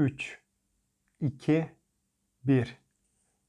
3, 2, 1.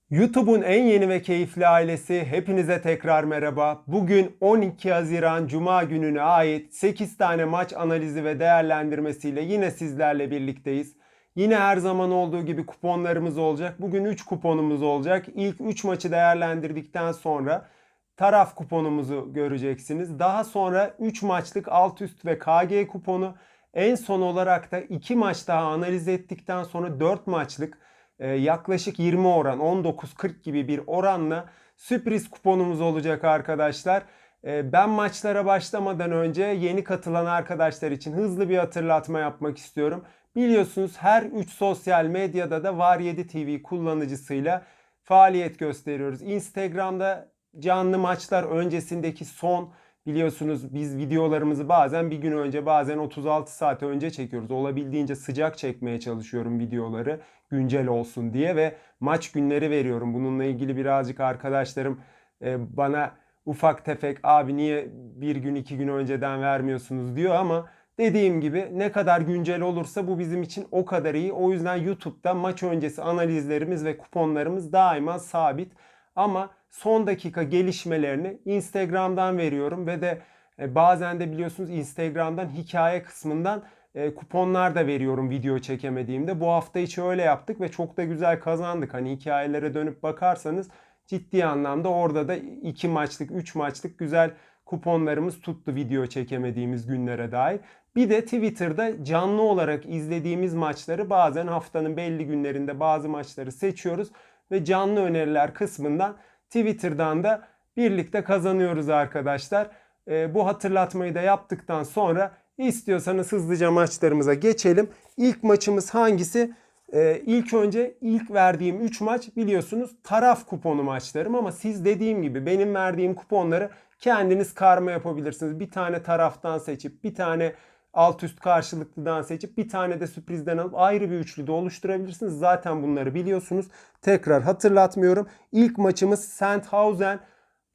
YouTube'un en yeni ve keyifli ailesi hepinize tekrar merhaba. Bugün 12 Haziran Cuma gününe ait 8 tane maç analizi ve değerlendirmesiyle yine sizlerle birlikteyiz. Yine her zaman olduğu gibi kuponlarımız olacak. Bugün 3 kuponumuz olacak. İlk 3 maçı değerlendirdikten sonra taraf kuponumuzu göreceksiniz. Daha sonra 3 maçlık alt üst ve KG kuponu. En son olarak da 2 maç daha analiz ettikten sonra 4 maçlık e, yaklaşık 20 oran 19-40 gibi bir oranla sürpriz kuponumuz olacak arkadaşlar. E, Ben maçlara başlamadan önce yeni katılan arkadaşlar için hızlı bir hatırlatma yapmak istiyorum. Biliyorsunuz her 3 sosyal medyada da Var 7 TV kullanıcısıyla faaliyet gösteriyoruz. Instagram'da canlı maçlar öncesindeki son biliyorsunuz biz videolarımızı bazen bir gün önce bazen 36 saat önce çekiyoruz. Olabildiğince sıcak çekmeye çalışıyorum videoları güncel olsun diye ve maç günleri veriyorum. Bununla ilgili birazcık arkadaşlarım e, bana ufak tefek abi niye bir gün iki gün önceden vermiyorsunuz diyor ama dediğim gibi ne kadar güncel olursa bu bizim için o kadar iyi. O yüzden YouTube'da maç öncesi analizlerimiz ve kuponlarımız daima sabit. Ama son dakika gelişmelerini Instagram'dan veriyorum ve de e, bazen de biliyorsunuz Instagram'dan hikaye kısmından e, kuponlar da veriyorum video çekemediğimde. Bu hafta içi öyle yaptık ve çok da güzel kazandık. Hani hikayelere dönüp bakarsanız ciddi anlamda orada da 2 maçlık 3 maçlık güzel kuponlarımız tuttu video çekemediğimiz günlere dair. Bir de Twitter'da canlı olarak izlediğimiz maçları bazen haftanın belli günlerinde bazı maçları seçiyoruz ve canlı öneriler kısmından Twitter'dan da birlikte kazanıyoruz arkadaşlar. E, bu hatırlatmayı da yaptıktan sonra istiyorsanız hızlıca maçlarımıza geçelim. İlk maçımız hangisi? Ee, ilk önce ilk verdiğim 3 maç biliyorsunuz taraf kuponu maçlarım ama siz dediğim gibi benim verdiğim kuponları kendiniz karma yapabilirsiniz. Bir tane taraftan seçip bir tane alt üst karşılıklıdan seçip bir tane de sürprizden alıp ayrı bir üçlü de oluşturabilirsiniz. Zaten bunları biliyorsunuz. Tekrar hatırlatmıyorum. İlk maçımız Sandhausen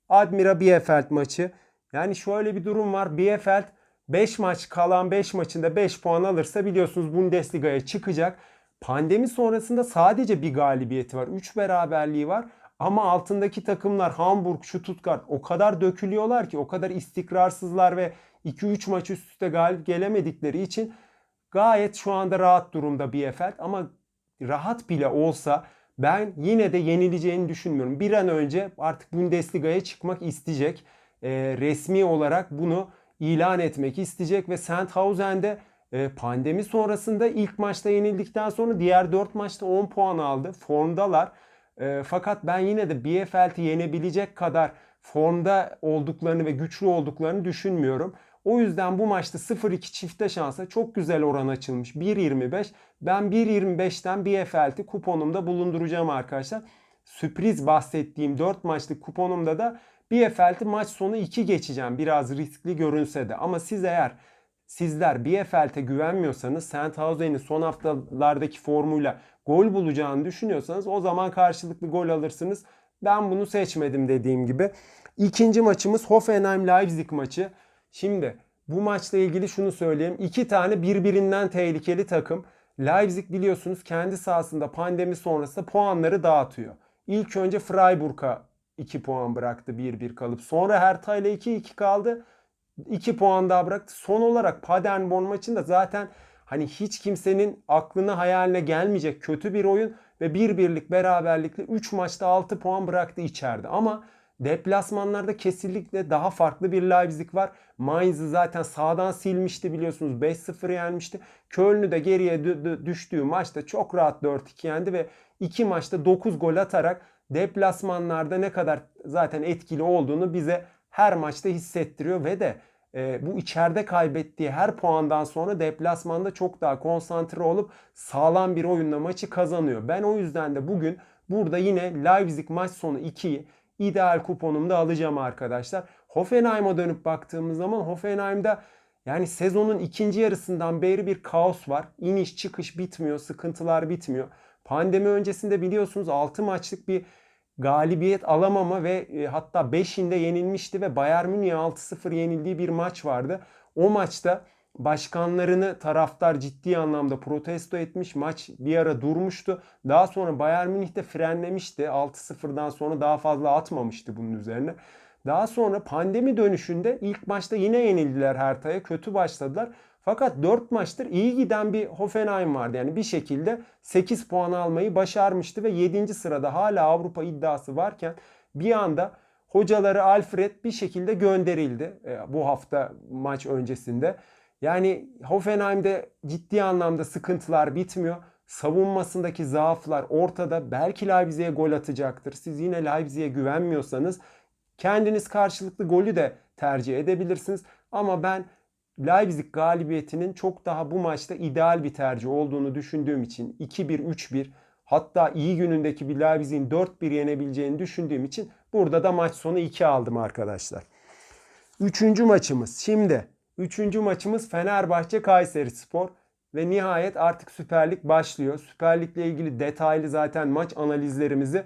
Admira Bielefeld maçı. Yani şöyle bir durum var. Bielefeld 5 maç kalan 5 maçında 5 puan alırsa biliyorsunuz Bundesliga'ya çıkacak. Pandemi sonrasında sadece bir galibiyeti var. 3 beraberliği var. Ama altındaki takımlar Hamburg, Stuttgart o kadar dökülüyorlar ki o kadar istikrarsızlar ve 2-3 maç üst üste galip gelemedikleri için gayet şu anda rahat durumda Bielefeld ama rahat bile olsa ben yine de yenileceğini düşünmüyorum. Bir an önce artık Bundesliga'ya çıkmak isteyecek. E, resmi olarak bunu ilan etmek isteyecek ve Sandhausen'de e, pandemi sonrasında ilk maçta yenildikten sonra diğer 4 maçta 10 puan aldı. Formdalar. E, fakat ben yine de Bielefeld'i yenebilecek kadar formda olduklarını ve güçlü olduklarını düşünmüyorum. O yüzden bu maçta 0-2 çifte şansa çok güzel oran açılmış. 1.25. Ben 1.25'ten Bielefeld'i kuponumda bulunduracağım arkadaşlar. Sürpriz bahsettiğim 4 maçlık kuponumda da Bielefeld'i maç sonu 2 geçeceğim. Biraz riskli görünse de. Ama siz eğer sizler Bielefeld'e güvenmiyorsanız Sandhausen'in son haftalardaki formuyla gol bulacağını düşünüyorsanız o zaman karşılıklı gol alırsınız. Ben bunu seçmedim dediğim gibi. İkinci maçımız Hoffenheim-Leipzig maçı. Şimdi bu maçla ilgili şunu söyleyeyim. İki tane birbirinden tehlikeli takım. Leipzig biliyorsunuz kendi sahasında pandemi sonrası puanları dağıtıyor. İlk önce Freiburg'a 2 puan bıraktı 1-1 kalıp. Sonra Hertha ile 2-2 kaldı. 2 puan daha bıraktı. Son olarak Paderborn maçında zaten hani hiç kimsenin aklına hayaline gelmeyecek kötü bir oyun ve bir birlik beraberlikle 3 maçta 6 puan bıraktı içeride. Ama deplasmanlarda kesinlikle daha farklı bir Leipzig var. Mainz'ı zaten sağdan silmişti biliyorsunuz 5-0 yenmişti. Köln'ü de geriye düştüğü maçta çok rahat 4-2 yendi ve 2 maçta 9 gol atarak deplasmanlarda ne kadar zaten etkili olduğunu bize her maçta hissettiriyor ve de e, bu içeride kaybettiği her puandan sonra deplasmanda çok daha konsantre olup sağlam bir oyunla maçı kazanıyor. Ben o yüzden de bugün burada yine Leipzig maç sonu 2'yi ideal kuponumda alacağım arkadaşlar. Hoffenheim'a dönüp baktığımız zaman Hoffenheim'da yani sezonun ikinci yarısından beri bir kaos var. İniş çıkış bitmiyor, sıkıntılar bitmiyor. Pandemi öncesinde biliyorsunuz 6 maçlık bir galibiyet alamama ve e, hatta 5'inde yenilmişti ve Bayern Münih'e 6-0 yenildiği bir maç vardı. O maçta başkanlarını taraftar ciddi anlamda protesto etmiş. Maç bir ara durmuştu. Daha sonra Bayern Münih de frenlemişti. 6-0'dan sonra daha fazla atmamıştı bunun üzerine. Daha sonra pandemi dönüşünde ilk maçta yine yenildiler Hertha'ya. Kötü başladılar. Fakat 4 maçtır iyi giden bir Hoffenheim vardı. Yani bir şekilde 8 puan almayı başarmıştı ve 7. sırada hala Avrupa iddiası varken bir anda hocaları Alfred bir şekilde gönderildi e, bu hafta maç öncesinde. Yani Hoffenheim'de ciddi anlamda sıkıntılar bitmiyor. Savunmasındaki zaaflar ortada. Belki Leipzig'e gol atacaktır. Siz yine Leipzig'e güvenmiyorsanız kendiniz karşılıklı golü de tercih edebilirsiniz. Ama ben Leipzig galibiyetinin çok daha bu maçta ideal bir tercih olduğunu düşündüğüm için 2-1, 3-1 hatta iyi günündeki bir Leipzig'in 4-1 yenebileceğini düşündüğüm için burada da maç sonu 2 aldım arkadaşlar. Üçüncü maçımız. Şimdi üçüncü maçımız Fenerbahçe Kayseri Spor. Ve nihayet artık Süper Lig başlıyor. Süper Lig'le ilgili detaylı zaten maç analizlerimizi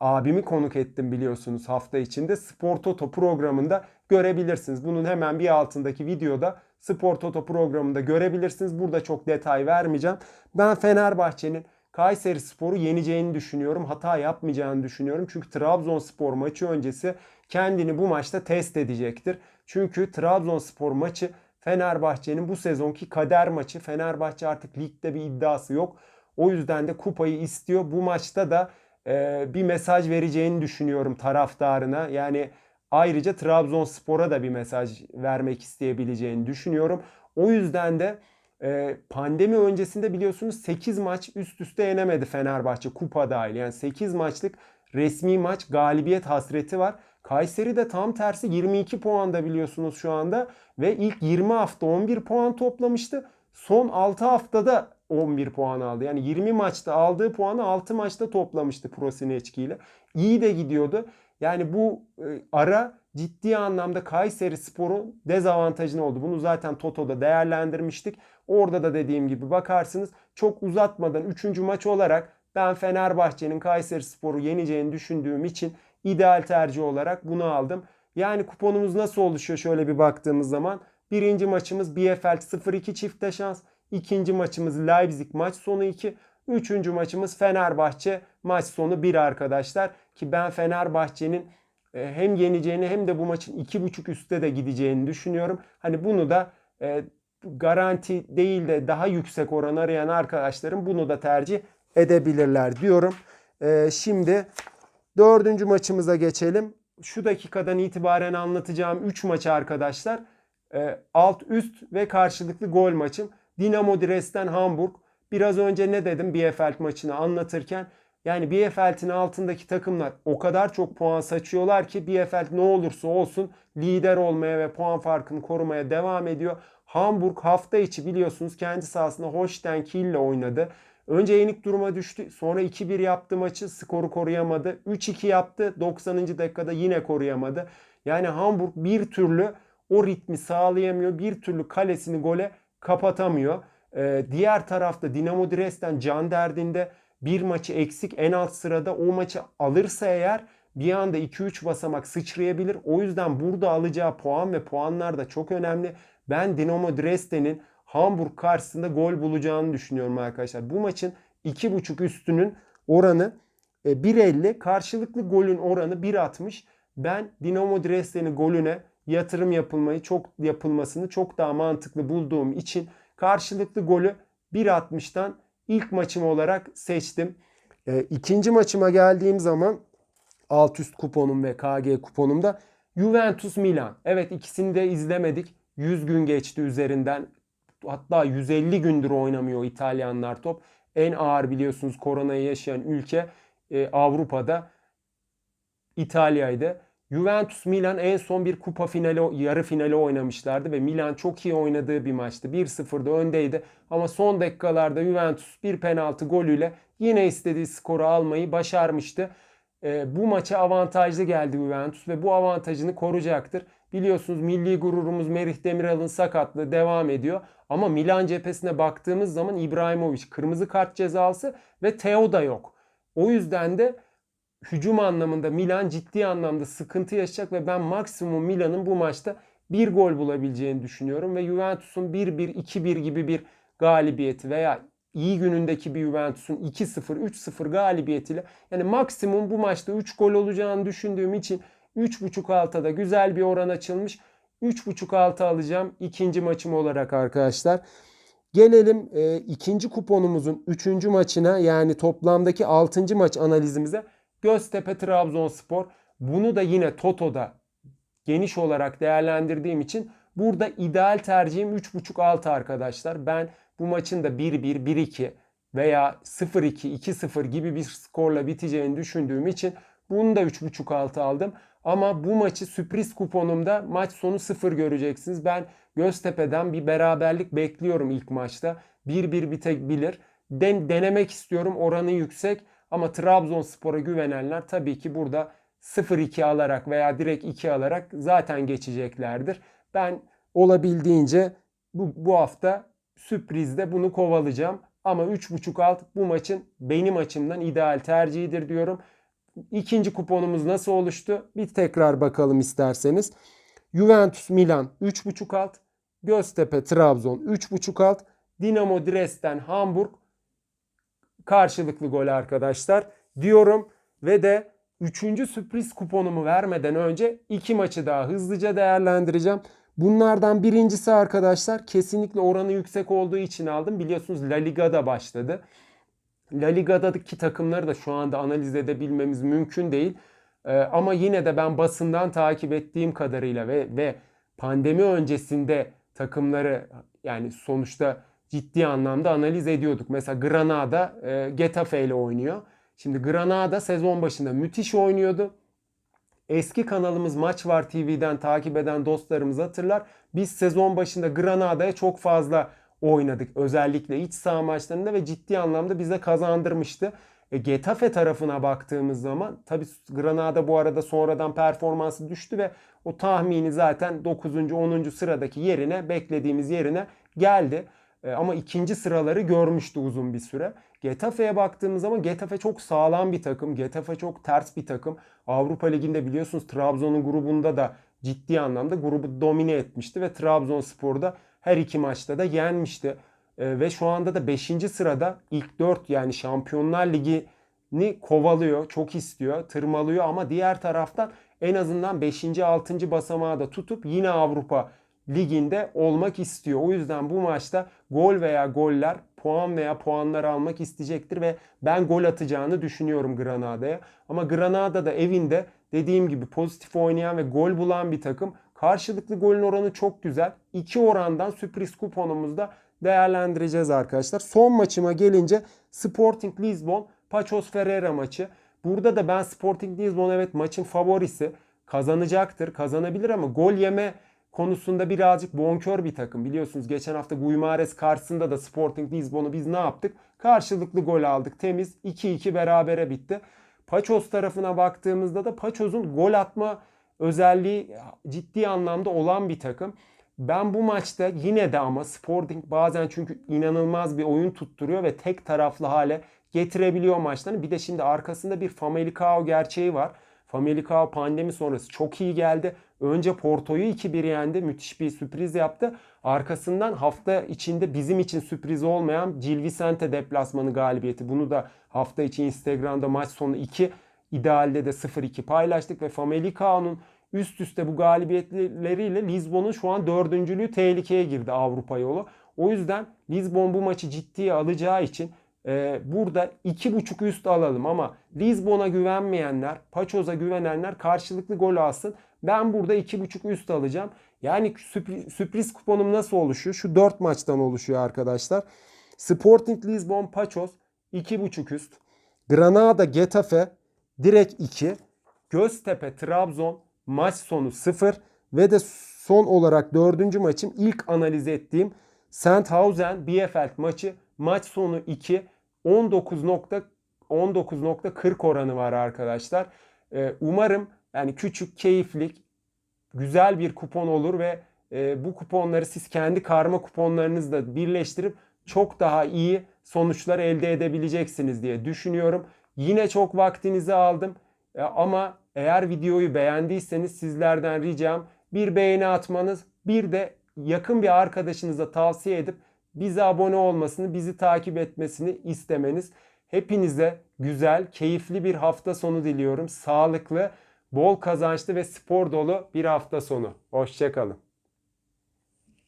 abimi konuk ettim biliyorsunuz hafta içinde. Spor Toto programında görebilirsiniz. Bunun hemen bir altındaki videoda Spor Toto programında görebilirsiniz. Burada çok detay vermeyeceğim. Ben Fenerbahçe'nin Kayseri Spor'u yeneceğini düşünüyorum. Hata yapmayacağını düşünüyorum. Çünkü Trabzonspor maçı öncesi kendini bu maçta test edecektir. Çünkü Trabzonspor maçı Fenerbahçe'nin bu sezonki kader maçı. Fenerbahçe artık ligde bir iddiası yok. O yüzden de kupayı istiyor. Bu maçta da e, bir mesaj vereceğini düşünüyorum taraftarına. Yani ayrıca Trabzonspor'a da bir mesaj vermek isteyebileceğini düşünüyorum. O yüzden de e, pandemi öncesinde biliyorsunuz 8 maç üst üste yenemedi Fenerbahçe kupa dahil. Yani 8 maçlık resmi maç galibiyet hasreti var. Kayseri de tam tersi 22 puanda biliyorsunuz şu anda ve ilk 20 hafta 11 puan toplamıştı. Son 6 haftada 11 puan aldı. Yani 20 maçta aldığı puanı 6 maçta toplamıştı Prosineçki ile. İyi de gidiyordu. Yani bu e, ara ciddi anlamda Kayseri Spor'un dezavantajını oldu. Bunu zaten Toto'da değerlendirmiştik. Orada da dediğim gibi bakarsınız çok uzatmadan 3. maç olarak ben Fenerbahçe'nin Kayseri Spor'u yeneceğini düşündüğüm için ideal tercih olarak bunu aldım. Yani kuponumuz nasıl oluşuyor şöyle bir baktığımız zaman. Birinci maçımız Bielefeld 0-2 çifte şans. İkinci maçımız Leipzig maç sonu 2. Üçüncü maçımız Fenerbahçe maç sonu 1 arkadaşlar. Ki ben Fenerbahçe'nin e, hem yeneceğini hem de bu maçın 2.5 üstte de gideceğini düşünüyorum. Hani bunu da e, garanti değil de daha yüksek oran arayan arkadaşlarım bunu da tercih edebilirler diyorum. E, şimdi dördüncü maçımıza geçelim. Şu dakikadan itibaren anlatacağım 3 maçı arkadaşlar. alt üst ve karşılıklı gol maçım. Dinamo Dresden Hamburg. Biraz önce ne dedim Bielefeld maçını anlatırken? Yani Bielefeld'in altındaki takımlar o kadar çok puan saçıyorlar ki Bielefeld ne olursa olsun lider olmaya ve puan farkını korumaya devam ediyor. Hamburg hafta içi biliyorsunuz kendi sahasında Holstein Kiel ile oynadı. Önce yenik duruma düştü. Sonra 2-1 yaptı maçı. Skoru koruyamadı. 3-2 yaptı. 90. dakikada yine koruyamadı. Yani Hamburg bir türlü o ritmi sağlayamıyor. Bir türlü kalesini gole kapatamıyor. Ee, diğer tarafta Dinamo Dresden can derdinde bir maçı eksik en alt sırada o maçı alırsa eğer bir anda 2-3 basamak sıçrayabilir. O yüzden burada alacağı puan ve puanlar da çok önemli. Ben Dinamo Dresden'in Hamburg karşısında gol bulacağını düşünüyorum arkadaşlar. Bu maçın 2.5 üstünün oranı 1.50. E, Karşılıklı golün oranı 1.60. Ben Dinamo Dresden'in golüne yatırım yapılmayı çok yapılmasını çok daha mantıklı bulduğum için karşılıklı golü 1.60'dan ilk maçım olarak seçtim. E, ikinci maçıma geldiğim zaman alt üst kuponum ve KG kuponumda Juventus Milan. Evet ikisini de izlemedik. 100 gün geçti üzerinden. Hatta 150 gündür oynamıyor İtalyanlar top. En ağır biliyorsunuz koronayı yaşayan ülke e, Avrupa'da İtalya'ydı. Juventus Milan en son bir kupa finali, yarı finali oynamışlardı ve Milan çok iyi oynadığı bir maçtı. 1-0'da öndeydi ama son dakikalarda Juventus bir penaltı golüyle yine istediği skoru almayı başarmıştı. E, bu maça avantajlı geldi Juventus ve bu avantajını koruyacaktır. Biliyorsunuz milli gururumuz Merih Demiral'ın sakatlığı devam ediyor. Ama Milan cephesine baktığımız zaman İbrahimovic kırmızı kart cezası ve Teo da yok. O yüzden de hücum anlamında Milan ciddi anlamda sıkıntı yaşayacak ve ben maksimum Milan'ın bu maçta bir gol bulabileceğini düşünüyorum ve Juventus'un 1-1, 2-1 gibi bir galibiyeti veya iyi günündeki bir Juventus'un 2-0, 3-0 galibiyetiyle yani maksimum bu maçta 3 gol olacağını düşündüğüm için 3.5 alta güzel bir oran açılmış. 3.5 altı alacağım ikinci maçım olarak arkadaşlar. Gelelim e, ikinci kuponumuzun üçüncü maçına yani toplamdaki altıncı maç analizimize. Göztepe Trabzonspor. Bunu da yine Toto'da geniş olarak değerlendirdiğim için burada ideal tercihim 3.5 altı arkadaşlar. Ben bu maçın da 1-1, 1-2 veya 0-2, 2-0 gibi bir skorla biteceğini düşündüğüm için bunu da 3.5 altı aldım. Ama bu maçı sürpriz kuponumda maç sonu 0 göreceksiniz. Ben Göztepe'den bir beraberlik bekliyorum ilk maçta. 1-1 bitebilir. Den denemek istiyorum oranı yüksek. Ama Trabzonspor'a güvenenler tabii ki burada 0-2 alarak veya direkt 2 alarak zaten geçeceklerdir. Ben olabildiğince bu, bu hafta sürprizde bunu kovalayacağım. Ama 3.5 alt bu maçın benim açımdan ideal tercihidir diyorum. İkinci kuponumuz nasıl oluştu? Bir tekrar bakalım isterseniz. Juventus Milan 3.5 alt. Göztepe Trabzon 3.5 alt. Dinamo Dresden Hamburg karşılıklı gol arkadaşlar diyorum. Ve de üçüncü sürpriz kuponumu vermeden önce iki maçı daha hızlıca değerlendireceğim. Bunlardan birincisi arkadaşlar kesinlikle oranı yüksek olduğu için aldım. Biliyorsunuz La Liga'da başladı. La Liga'daki takımları da şu anda analiz edebilmemiz mümkün değil. Ee, ama yine de ben basından takip ettiğim kadarıyla ve ve pandemi öncesinde takımları yani sonuçta ciddi anlamda analiz ediyorduk. Mesela Granada e, Getafe ile oynuyor. Şimdi Granada sezon başında müthiş oynuyordu. Eski kanalımız Maç Var TV'den takip eden dostlarımız hatırlar. Biz sezon başında Granada'ya çok fazla oynadık. Özellikle iç saha maçlarında ve ciddi anlamda bize kazandırmıştı. E, Getafe tarafına baktığımız zaman tabi Granada bu arada sonradan performansı düştü ve o tahmini zaten 9. 10. sıradaki yerine beklediğimiz yerine geldi. E, ama ikinci sıraları görmüştü uzun bir süre. Getafe'ye baktığımız zaman Getafe çok sağlam bir takım. Getafe çok ters bir takım. Avrupa Ligi'nde biliyorsunuz Trabzon'un grubunda da ciddi anlamda grubu domine etmişti ve Trabzonspor'da her iki maçta da yenmişti. E, ve şu anda da 5. sırada ilk 4 yani Şampiyonlar Ligi'ni kovalıyor, çok istiyor, tırmalıyor ama diğer taraftan en azından 5. 6. basamağı da tutup yine Avrupa liginde olmak istiyor. O yüzden bu maçta gol veya goller puan veya puanlar almak isteyecektir ve ben gol atacağını düşünüyorum Granada'ya. Ama Granada da evinde dediğim gibi pozitif oynayan ve gol bulan bir takım. Karşılıklı golün oranı çok güzel. İki orandan sürpriz kuponumuzda değerlendireceğiz arkadaşlar. Son maçıma gelince Sporting Lisbon Paços Ferreira maçı. Burada da ben Sporting Lisbon evet maçın favorisi. Kazanacaktır, kazanabilir ama gol yeme konusunda birazcık bonkör bir takım. Biliyorsunuz geçen hafta Guimares karşısında da Sporting Lisbon'u biz ne yaptık? Karşılıklı gol aldık. Temiz 2-2 berabere bitti. Paços tarafına baktığımızda da Paços'un gol atma özelliği ciddi anlamda olan bir takım. Ben bu maçta yine de ama Sporting bazen çünkü inanılmaz bir oyun tutturuyor ve tek taraflı hale getirebiliyor maçlarını. Bir de şimdi arkasında bir Famalicão gerçeği var. Famalicão pandemi sonrası çok iyi geldi. Önce Porto'yu 2-1 yendi. Müthiş bir sürpriz yaptı. Arkasından hafta içinde bizim için sürpriz olmayan Gil Vicente deplasmanı galibiyeti. Bunu da hafta içi Instagram'da maç sonu 2 idealde de 0-2 paylaştık ve Famalicão'nun üst üste bu galibiyetleriyle Lisbon'un şu an dördüncülüğü tehlikeye girdi Avrupa yolu. O yüzden Lisbon bu maçı ciddiye alacağı için e, burada 2.5 üst alalım ama Lisbon'a güvenmeyenler, Paçoz'a güvenenler karşılıklı gol alsın. Ben burada 2.5 üst alacağım. Yani sürpriz, sürpriz kuponum nasıl oluşuyor? Şu 4 maçtan oluşuyor arkadaşlar. Sporting Lisbon Paçoz 2.5 üst. Granada Getafe direkt 2. Göztepe Trabzon maç sonu 0 ve de son olarak dördüncü maçım ilk analiz ettiğim Sandhausen Bielefeld maçı maç sonu 2 19.40 oranı var arkadaşlar. Ee, umarım yani küçük, keyiflik, güzel bir kupon olur ve e, bu kuponları siz kendi karma kuponlarınızla birleştirip çok daha iyi sonuçlar elde edebileceksiniz diye düşünüyorum. Yine çok vaktinizi aldım e, ama eğer videoyu beğendiyseniz sizlerden ricam bir beğeni atmanız, bir de yakın bir arkadaşınıza tavsiye edip bize abone olmasını, bizi takip etmesini istemeniz. Hepinize güzel, keyifli bir hafta sonu diliyorum. Sağlıklı, bol kazançlı ve spor dolu bir hafta sonu. Hoşçakalın.